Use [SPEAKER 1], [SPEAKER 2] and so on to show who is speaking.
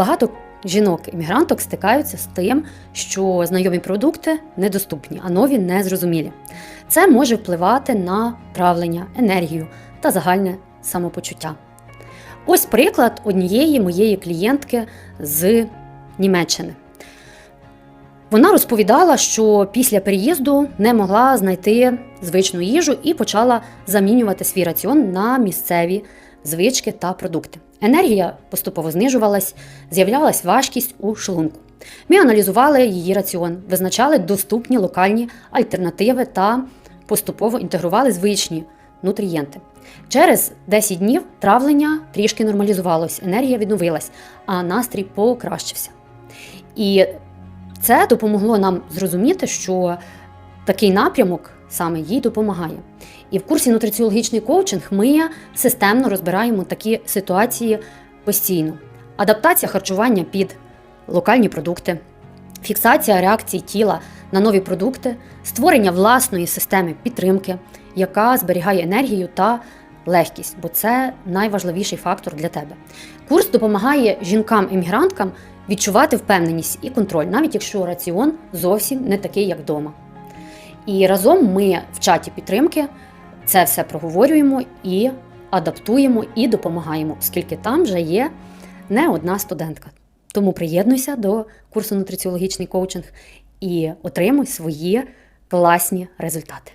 [SPEAKER 1] Багато жінок-іммігранток стикаються з тим, що знайомі продукти недоступні, а нові незрозумілі. Це може впливати на травлення, енергію та загальне самопочуття. Ось приклад однієї моєї клієнтки з Німеччини. Вона розповідала, що після переїзду не могла знайти звичну їжу і почала замінювати свій раціон на місцеві звички та продукти. Енергія поступово знижувалась, з'являлась важкість у шлунку. Ми аналізували її раціон, визначали доступні локальні альтернативи та поступово інтегрували звичні нутрієнти. Через 10 днів травлення трішки нормалізувалось, енергія відновилась, а настрій покращився. І це допомогло нам зрозуміти, що такий напрямок саме їй допомагає. І в курсі нутриціологічний коучинг ми системно розбираємо такі ситуації постійно. Адаптація харчування під локальні продукти, фіксація реакцій тіла на нові продукти, створення власної системи підтримки, яка зберігає енергію та легкість, бо це найважливіший фактор для тебе. Курс допомагає жінкам-емігранткам відчувати впевненість і контроль, навіть якщо раціон зовсім не такий, як вдома. І разом ми в чаті підтримки це все проговорюємо і адаптуємо і допомагаємо, оскільки там вже є не одна студентка. Тому приєднуйся до курсу нутриціологічний коучинг і отримуй свої класні результати.